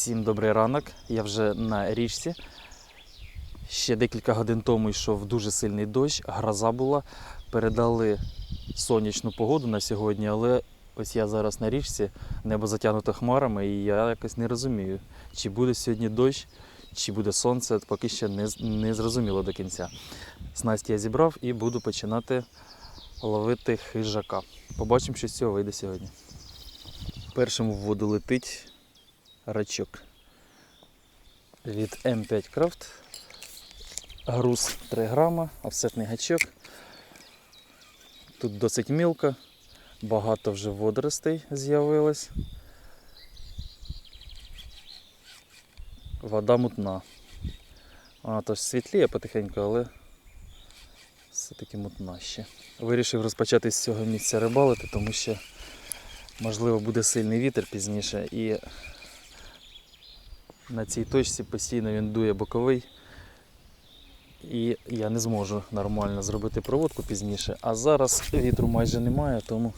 Всім добрий ранок. Я вже на річці. Ще декілька годин тому йшов дуже сильний дощ, гроза була. Передали сонячну погоду на сьогодні, але ось я зараз на річці, небо затягнуто хмарами, і я якось не розумію, чи буде сьогодні дощ, чи буде сонце, поки ще не, не зрозуміло до кінця. Снасті я зібрав і буду починати ловити хижака. Побачимо, що з цього вийде сьогодні. Першим в воду летить рачок від М5 Craft. Груз 3 грама, офсетний гачок. Тут досить мілко, багато вже водоростей з'явилось. Вода мутна. Вона тож світліє потихеньку, але все-таки мутна ще. Вирішив розпочати з цього місця рибалити, тому що можливо буде сильний вітер пізніше і на цій точці постійно він дує боковий. І я не зможу нормально зробити проводку пізніше. А зараз вітру майже немає, тому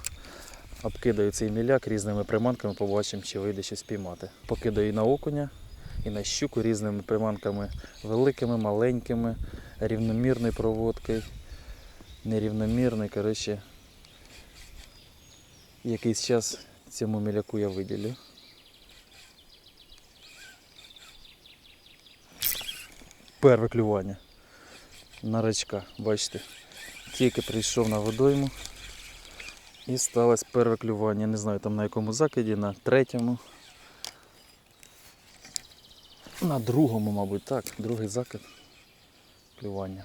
обкидаю цей міляк різними приманками, побачимо, чи вийде щось піймати. Покидаю і на окуня, і на щуку різними приманками великими, маленькими, рівномірною проводкою, нерівномірною. Коротше, якийсь час цьому міляку я виділю. Перше клювання на рачка, бачите. Тільки прийшов на водойму і сталося перше клювання. Не знаю там на якому закиді, на третьому. На другому, мабуть, так, другий закид клювання.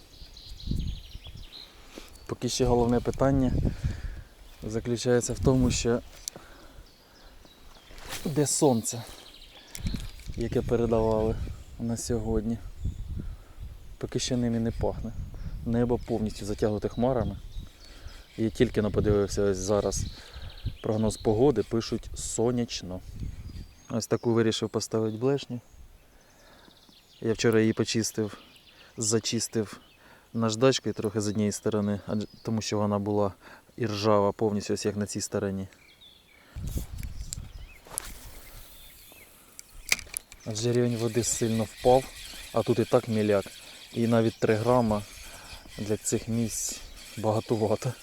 Поки ще головне питання заключається в тому, що де сонце, яке передавали на сьогодні. Поки ще ним і не пахне. Небо повністю затягнуте хмарами. І тільки но подивився зараз прогноз погоди, пишуть сонячно. Ось таку вирішив поставити блешню. Я вчора її почистив, зачистив наждачкою трохи з однієї сторони, тому що вона була і ржава повністю, ось як на цій стороні. Адже рівень води сильно впав, а тут і так міляк. І навіть 3 грама для цих місць багатовато.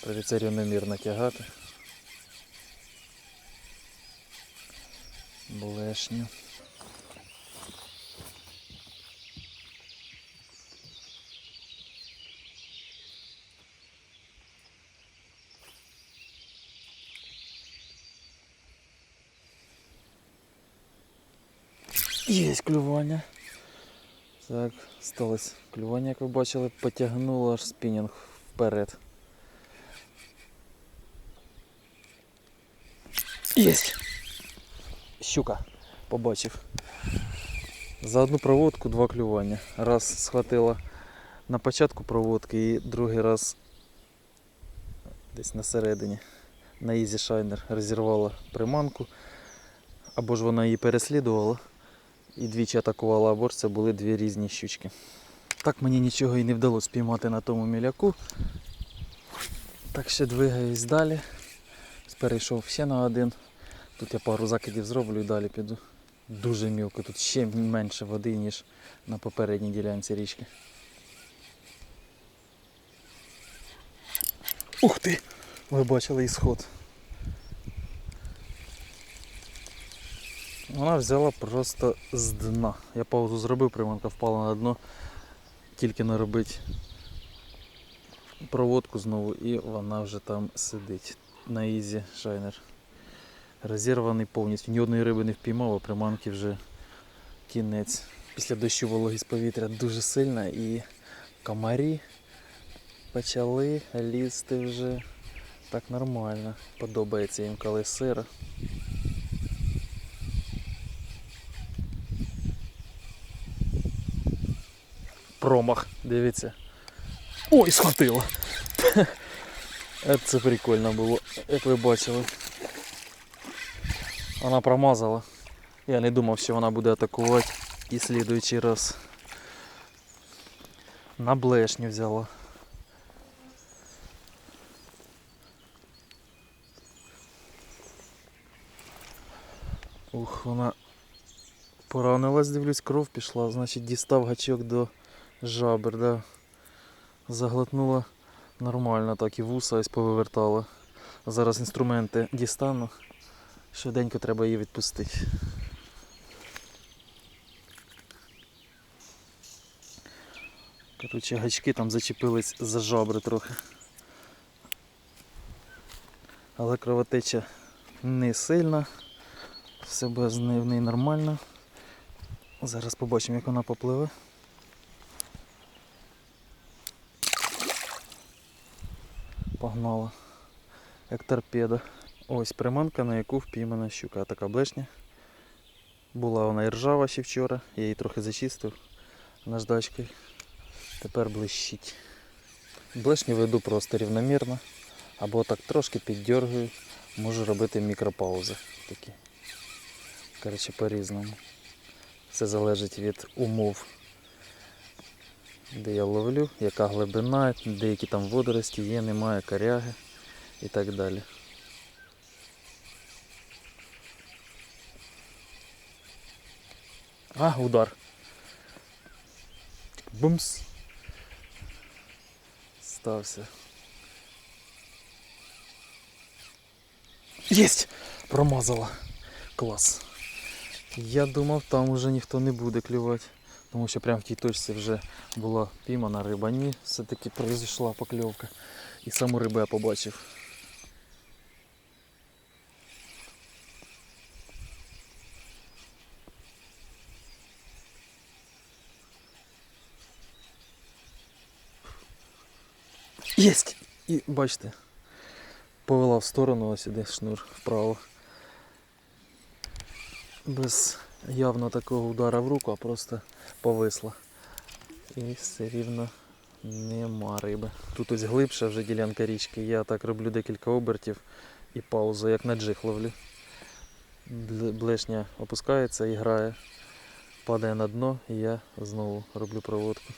Прийдеться немірно тягати. Блешню. Є клювання. Так, сталося клювання, як ви бачили, потягнуло аж спінінг вперед. Єсть! Щука, побачив. За одну проводку два клювання. Раз схватила на початку проводки і другий раз десь на середині. На Easy Shiner розірвала приманку. Або ж вона її переслідувала і двічі атакувала або це були дві різні щучки. Так мені нічого і не вдалося спіймати на тому міляку. Так ще двигаюсь далі. Перейшов ще на один. Тут я пару закидів зроблю і далі піду. Дуже мілко, тут ще менше води, ніж на попередній ділянці річки. Ух ти! Ви бачили ісход. Вона взяла просто з дна. Я паузу зробив, приманка впала на дно, тільки не робить проводку знову і вона вже там сидить на ізі шайнер. Розірваний повністю. Ні одної риби не впіймав, а приманки вже кінець. Після дощу вологість повітря дуже сильна і комарі почали лізти вже так нормально. Подобається їм коли сиро. Промах, дивіться. Ой, схватило. Е, Це прикольно було, як ви бачили. Вона промазала. Я не думав, що вона буде атакувати і слідуючий раз. На блешню взяла. Ух, вона поранилась, дивлюсь, кров пішла, значить дістав гачок до жабер, да. Заглотнула нормально, так і вуса ось повивертала. Зараз інструменти дістану. Швиденько треба її відпустити. Коротше, гачки там зачепились за жабри трохи. Але кровотеча не сильна. Все без неї нормально. Зараз побачимо, як вона попливе. Погнала. Як торпеда. Ось приманка, на яку впіймана щука. Така блешня. Була вона і ржава ще вчора, я її трохи зачистив наждачкою. Тепер блищить. Блешню веду просто рівномірно. Або так трошки піддергую. Можу робити мікропаузи такі. Коротше, по-різному. Все залежить від умов, де я ловлю, яка глибина, деякі там водорості є, немає коряги і так далі. А, удар. Бумс. Стався. Єсть! Промазала. Клас. Я думав, там уже ніхто не буде клювати. Тому що прямо в тій точці вже була піймана риба. Ні, все-таки произійшла покльовка. І саму рибу я побачив. Єсть! І бачите, повела в сторону, ось іде шнур вправо. Без явно такого удара в руку, а просто повисла. І все рівно нема риби. Тут ось глибша вже ділянка річки. Я так роблю декілька обертів і паузу, як на джиг ловлю. Блешня опускається і грає, падає на дно, і я знову роблю проводку.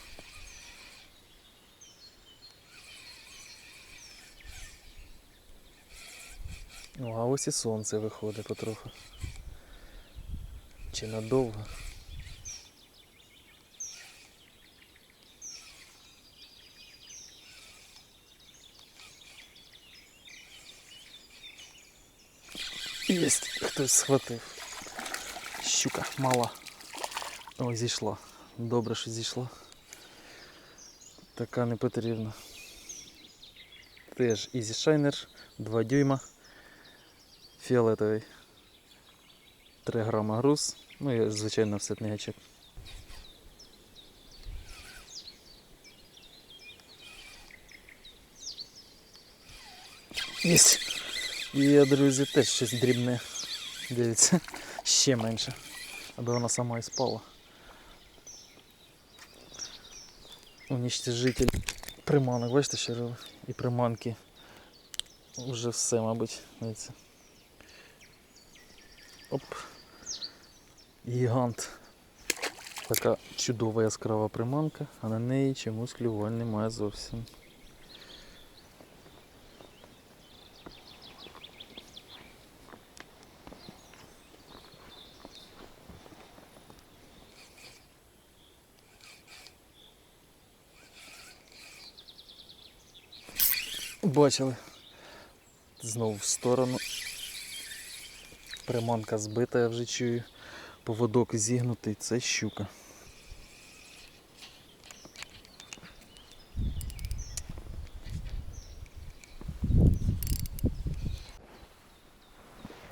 Ну, а ось і сонце виходить потроху. Чи надовго? Єсть, хтось схватив. Щука мала. Ой, зійшла. Добре, що зійшла. Така не потрібна. Теж Easy Shiner, 2 дюйма. Фіолетовий. 3 грама груз. Ну і звичайно всетний гачок. Єсть. Є, друзі, теж щось дрібне. Дивіться, ще менше. Аби вона сама і спала. Уничтожитель приманок, бачите, що робить? І приманки. Уже все, мабуть, дивіться. Оп. Гігант. Така чудова яскрава приманка, а на неї чомусь клювань немає зовсім. Бачили. Знову в сторону. Приманка збита, я вже чую. Поводок зігнутий, це щука.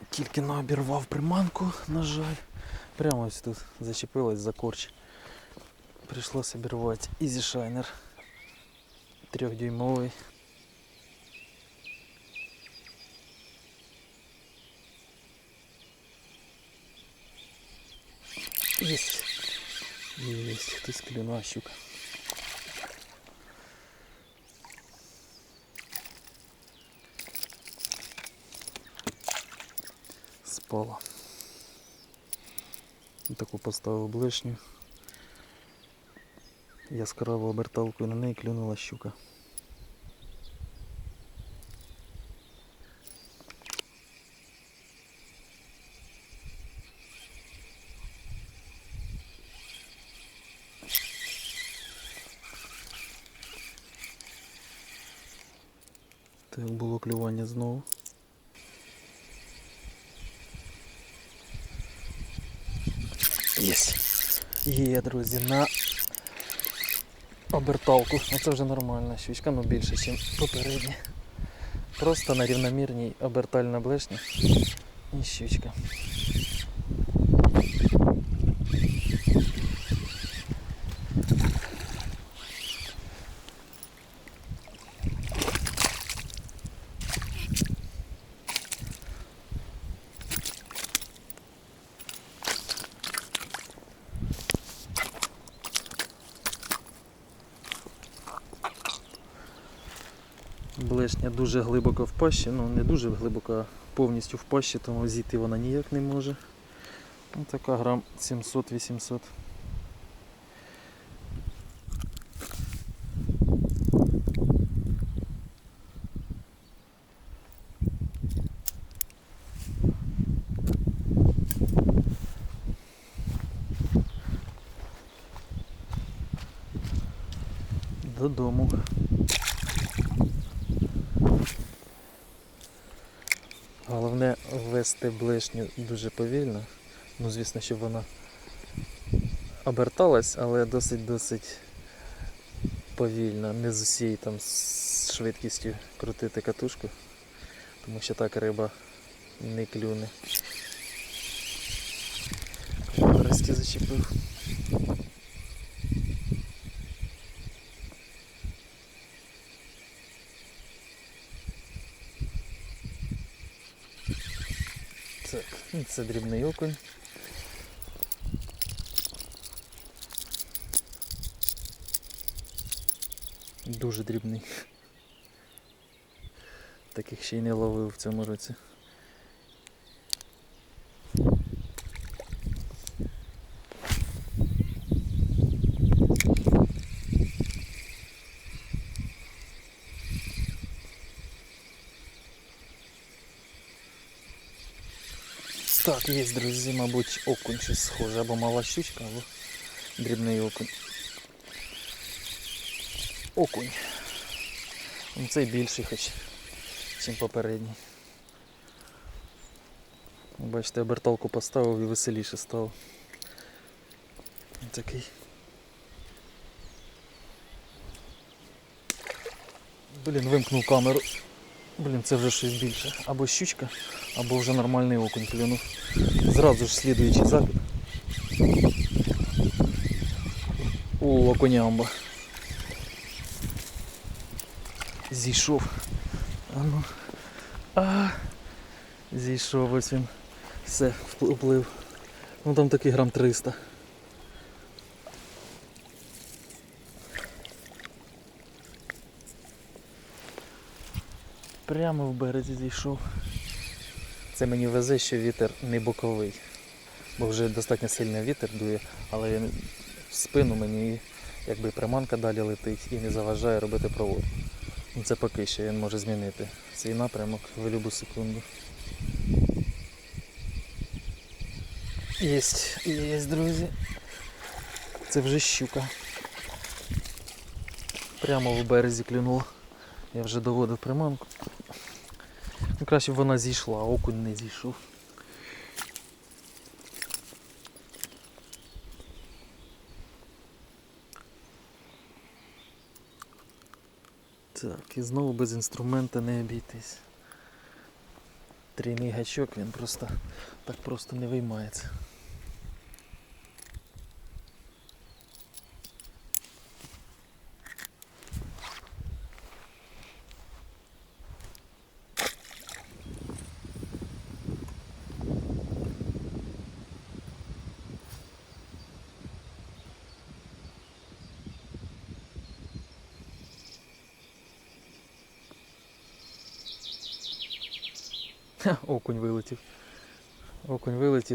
Тільки но обірвав приманку, на жаль. Прямо ось тут зачепилась за корч. Прийшлося обірвати. Shiner. Трьохдюймовий. Есть. Есть. Хтось клюнув, щука. Спала. Таку поставив блешню. Яскраву оберталку і на неї клюнула щука. Так, було клювання знову. Єсть. Є, на оберталку. Це вже нормальна щучка, ну більше, ніж попередні. Просто на рівномірній обертальна блешня і щучка. Блешня дуже глибоко в пащі, ну не дуже глибоко, а повністю в пащі, тому зійти вона ніяк не може. Ну, така грам 700-800. Додому. Головне ввести блишню дуже повільно. Ну, звісно, щоб вона оберталась, але досить-досить повільно, не з усією там швидкістю крутити катушку, тому що так риба не клюне. Зачепив. Так, ну, це дрібний окунь. Дуже дрібний. Таких ще й не ловив в цьому році. Так, є, друзі, мабуть, окунь щось схоже, або мала щучка, або дрібний окунь. Окунь. Ну, Цей більший хоч, ніж попередній. Бачите, оберталку поставив і веселіше стало. Такий. Блін, вимкнув камеру. Блін, це вже щось більше. Або щучка, або вже нормальний окунь клюнув. Зразу ж слідуючий закид. О, окунямба. Зійшов. А ну. А, зійшов ось він. Все, вплив. Ну там такий грам 300. Прямо в березі зійшов. Це мені везе, що вітер не боковий. Бо вже достатньо сильний вітер дує, але він в спину мені якби приманка далі летить і не заважає робити провод. Ну, Це поки що він може змінити свій напрямок в будь-яку секунду. Єсть, єсть, друзі. Це вже щука. Прямо в березі клюнула. Я вже доводив приманку. Краще б вона зійшла, а окунь не зійшов. Так, і знову без інструмента не обійтись. Трійний гачок, він просто так просто не виймається.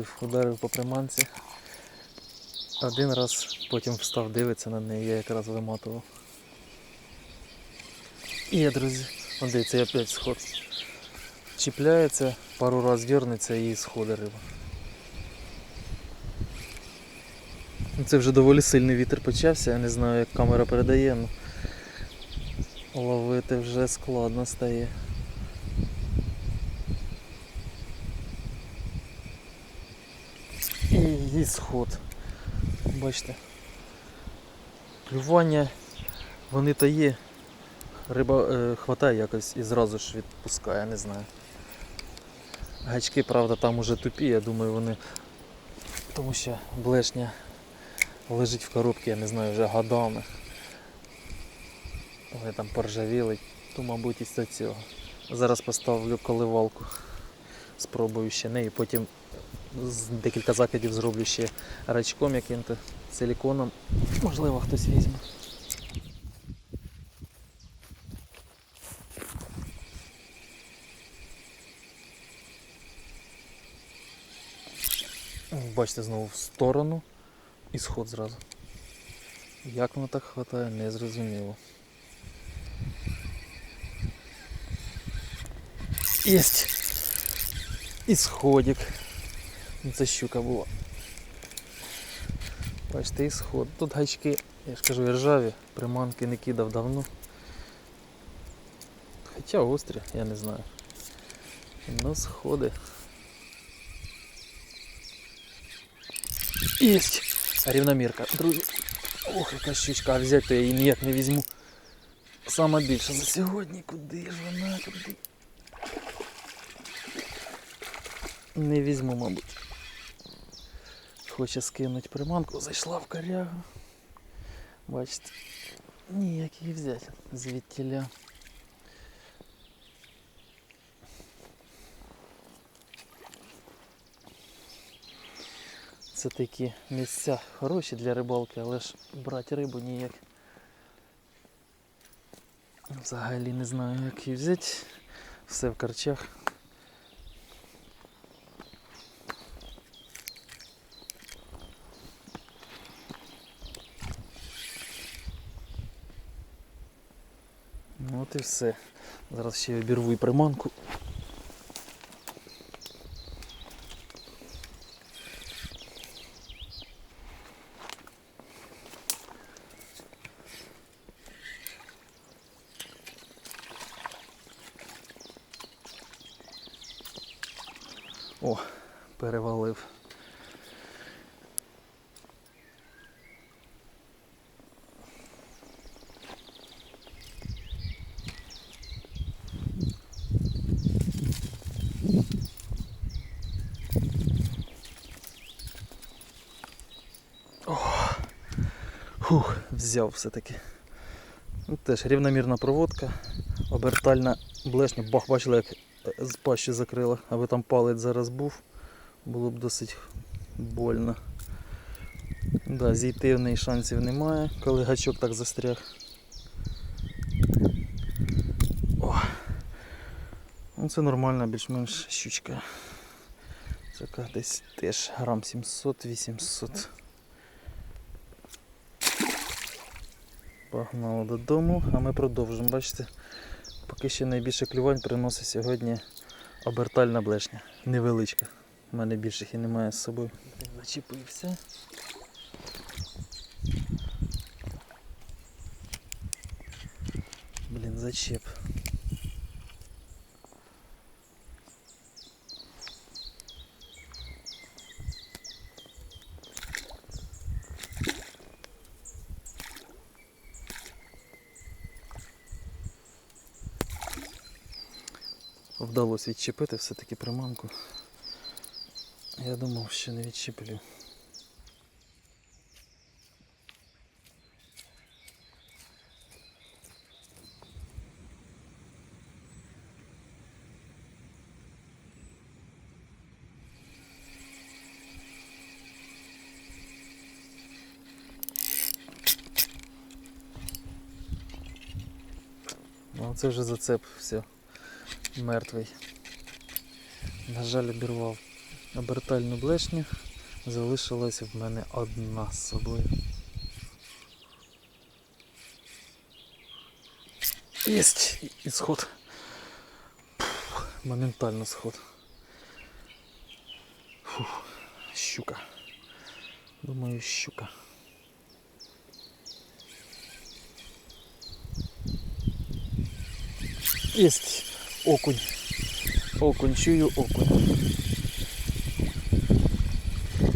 Окунь ударив по приманці. Один раз, потім встав, дивиться на неї, я якраз виматував. І є, друзі, Вон дивіться, я опять сход. Чіпляється, пару раз дернеться і сходить риба. Ну, Це вже доволі сильний вітер почався, я не знаю як камера передає, але ловити вже складно стає. І сход. Бачите. Клювання вони то є. Риба е, хватає якось і зразу ж відпускає, не знаю. Гачки, правда, там уже тупі, я думаю, вони. Тому що блешня лежить в коробці, я не знаю, вже годами. Вони там поржавіли, то, мабуть, із за цього. Зараз поставлю коливалку. Спробую ще неї, потім з декілька закидів зроблю ще рачком яким-то силіконом. Можливо, хтось візьме. Бачите, знову в сторону і сход зразу. Як воно так хватає, не зрозуміло. Єсть! І сходик. Ну, Це щука була. Бачите, і сход. Тут гачки, я ж кажу, ржаві, приманки не кидав давно. Хоча гострі, я не знаю. Ну, сходи. Єсть! Рівномірка, друзі. Ох, яка щучка, а взяти то я її ніяк не візьму. Сама більша за сьогодні. Куди ж вона? Куди? Не візьму, мабуть. Хоче скинути приманку, зайшла в корягу. Бачите, ніяк її взяти звідтіля. Це такі місця хороші для рибалки, але ж брати рибу ніяк. Взагалі не знаю, як її взяти. Все в карчах. І все. Зараз ще обірву і приманку. О, перевалив. О, Фух, взяв все-таки. Ну, Теж рівномірна проводка, обертальна блешня. Бах, бачили, як е, з пащі закрила, аби там палець зараз був, було б досить больно. Да, зійти в неї шансів немає, коли гачок так застряг. О. Ну, це нормальна більш-менш щучка. Така десь теж грам 700-800. Погнали додому, а ми продовжимо. Бачите, поки ще найбільше клювань приносить сьогодні обертальна блешня. Невеличка. У мене більших і немає з собою. Зачепився. Блін, зачеп. Вдалося відчепити все-таки приманку. Я думав, що не відчеплю. Ну, це вже зацеп, все, мертвий. На жаль, обірвав обертальну блешню. Залишилася в мене одна з собою. Єсть! І- сход. Моментально сход. Фух, щука. Думаю, щука. Єсть окунь. Окунь, чую окунь.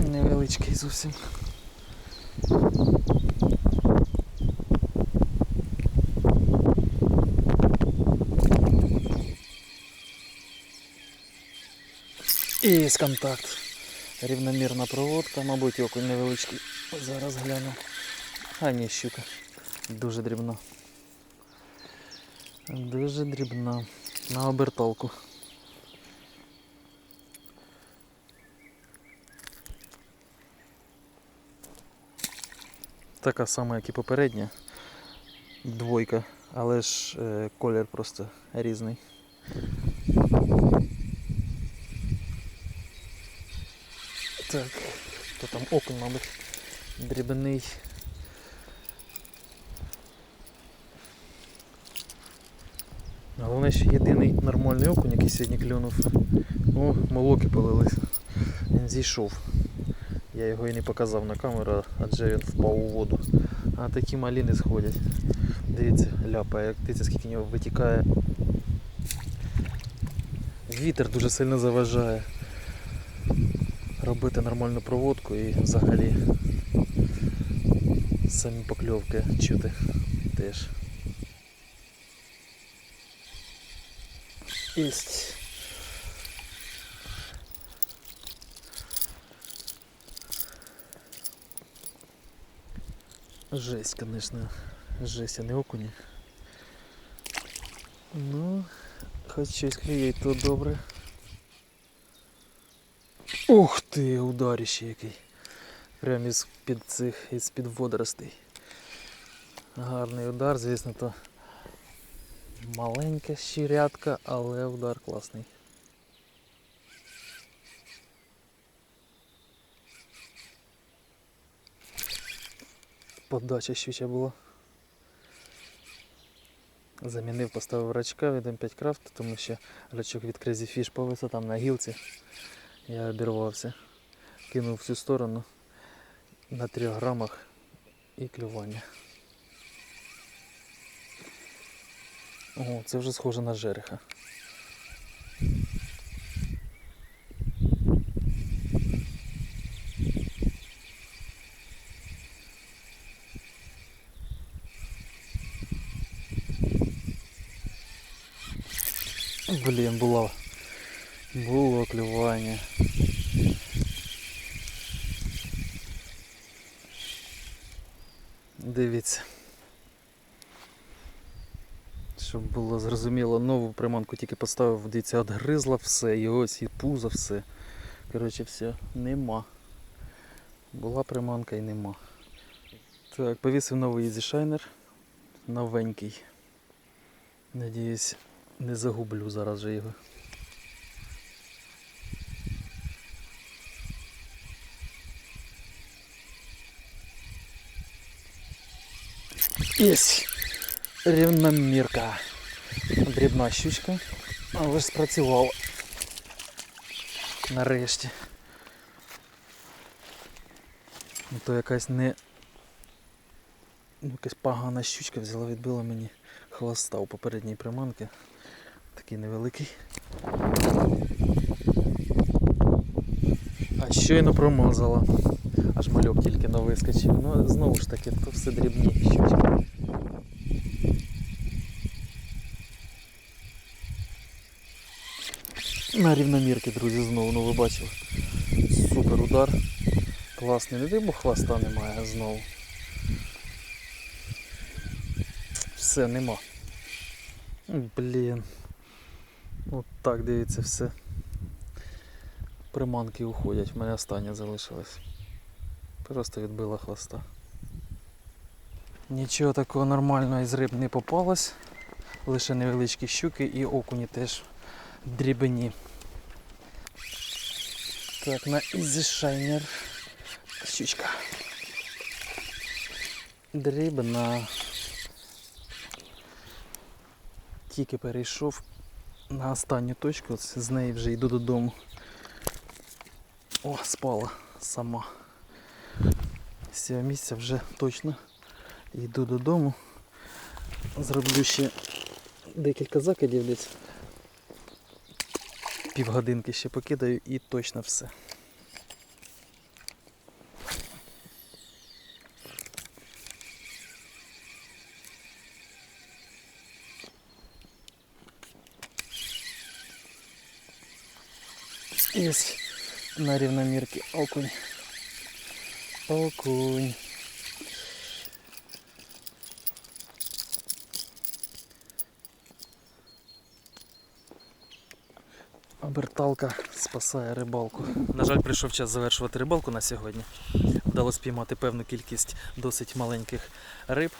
невеличкий зовсім. І контакт. Рівномірна проводка, мабуть, окунь невеличкий. Зараз гляну. А ні, щука. Дуже дрібна. Дуже дрібна. На оберталку. Така сама, як і попередня. Двойка, але ж е, колір просто різний. Так, то там окунь, мабуть, дрібний. Головне, що єдиний нормальний окунь, який сьогодні клюнув. О, молоки полились. Він зійшов. Я його і не показав на камеру, адже він впав у воду. А такі малі не сходять. Дивіться, ляпає, як дивіться, скільки в нього витікає. Вітер дуже сильно заважає робити нормальну проводку і взагалі самі покльовки чути теж. Есть. Жесть, конечно. Жесть, а не окуні. Ну, хоч щось клює, то добре. Ух ти, ударіще який. Прям із під цих, із під водоростей. Гарний удар, звісно, то маленька щирятка, але удар класний. Подача щуча була. Замінив, поставив рачка від М5 Craft, тому що рачок від Crazy Fish повисав там на гілці. Я обірвався. Кинув в цю сторону на 3 грамах і клювання. О, це вже схоже на жереха. Блін, було. Було клювання. Дивіться. Щоб було зрозуміло, нову приманку тільки поставив, дивіться, отгризла все, і ось і пузо, все. Коротше, все, нема. Була приманка і нема. Так, повісив новий Easy Shiner. Новенький. Надіюсь, не загублю зараз же його. Єсть! Рівномірка. Дрібна щучка, але ж спрацювала. Нарешті. Ну, То якась не... Ну, якась погана щучка взяла, відбила мені хвоста у попередній приманки. Такий невеликий. А щойно промазала. Аж мальок тільки но вискочив. Ну знову ж таки, то все дрібні щучки. На рівномірки, друзі, знову, ну ви бачили. Супер удар. Класний. Не дай хвоста немає знову. Все, нема. Блін. От так дивіться все. Приманки уходять, в мене остання залишилась. Просто відбила хвоста. Нічого такого нормального із риб не попалось. Лише невеличкі щуки і окуні теж дрібні. Так, на Easy Shiner щучка. Дрібна. Тільки перейшов на останню точку, от з неї вже йду додому. О, спала сама. З місця вже точно йду додому. Зроблю ще декілька закидів десь півгодинки ще покидаю і точно все. Есть на рівномірки окунь. Окунь. Оберталка спасає рибалку. На жаль, прийшов час завершувати рибалку на сьогодні. Вдалося спіймати певну кількість досить маленьких риб.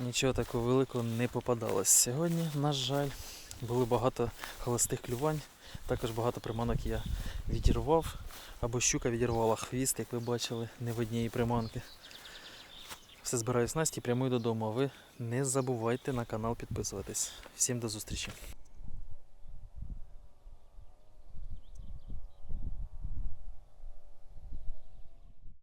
Нічого такого великого не попадалось. Сьогодні, на жаль, було багато холостих клювань. Також багато приманок я відірвав. Або щука відірвала хвіст, як ви бачили, не в одній приманки. Все збираюсь Насті, прямую додому. А ви не забувайте на канал підписуватись. Всім до зустрічі!